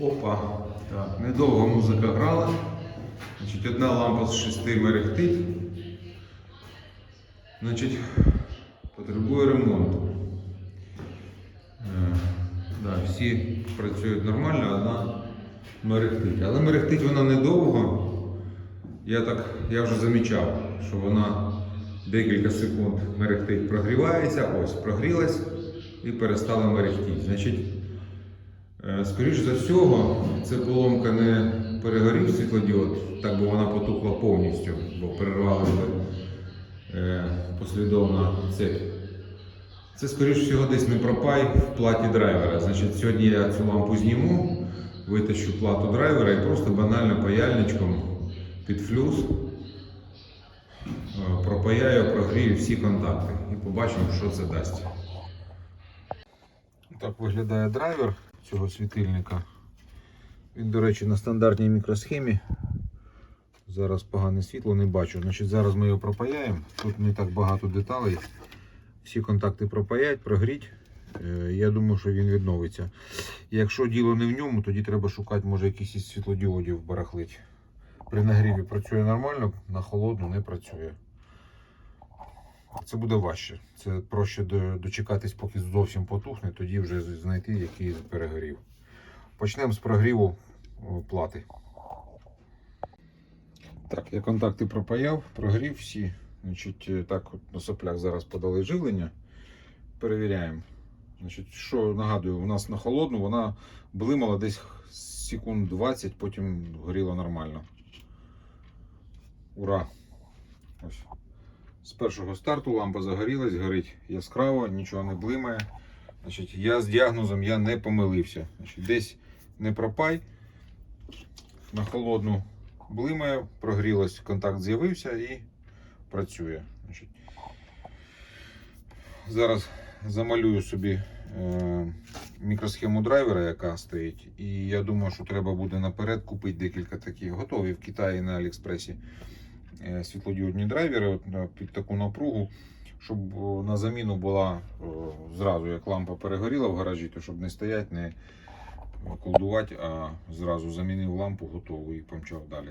Опа. Так, недовго музика грала. Значить, одна лампа з шести мерехтить. Значить, потребує ремонту. Е, да, всі працюють нормально, одна мерехтить. Але мерехтить вона недовго. Я так я вже замічав, що вона декілька секунд мерехтить, прогрівається, ось прогрілась і перестала мерехтіти. Значить, е, скоріш за всього, це поломка не перегорів світлодіод, так би вона потухла повністю, бо перервали би е, послідовно цепь. Це, скоріш всього, десь не пропай в платі драйвера. Значить, сьогодні я цю лампу зніму, витащу плату драйвера і просто банально паяльничком під флюс е, пропаяю, прогрію всі контакти і побачимо, що це дасть. Так виглядає драйвер цього світильника. Він, до речі, на стандартній мікросхемі. Зараз погане світло не бачу. Значить, зараз ми його пропаяємо. Тут не так багато деталей. Всі контакти пропаять, прогріть. Е, Я думаю, що він відновиться. Якщо діло не в ньому, тоді треба шукати, може, якісь із світлодіодів барахлить. При нагріві працює нормально, на холодну не працює. Це буде важче. Це проще дочекатись, поки зовсім потухне, тоді вже знайти, який перегорів. Почнемо з прогріву плати. Так, я контакти пропаяв, прогрів всі. Значить, е, так от на соплях зараз подали живлення. Перевіряємо. Значить, що нагадую, у нас на холодну вона блимала десь секунд 20, потім горіла нормально. Ура! Ось. З першого старту лампа загорілась, горить яскраво, нічого не блимає. Значить, я з діагнозом я не помилився. Значить, десь не пропай. На холодну блимає, прогрілась, контакт з'явився і працює. Значить, зараз замалюю собі е, мікросхему драйвера, яка стоїть. І я думаю, що треба буде наперед купити декілька таких. Готові в Китаї на Аліекспресі світлодіодні драйвери під таку напругу, щоб на заміну була зразу, як лампа перегоріла в гаражі, то щоб не стоять, не колдувати, а зразу замінив лампу, готову і помчав далі.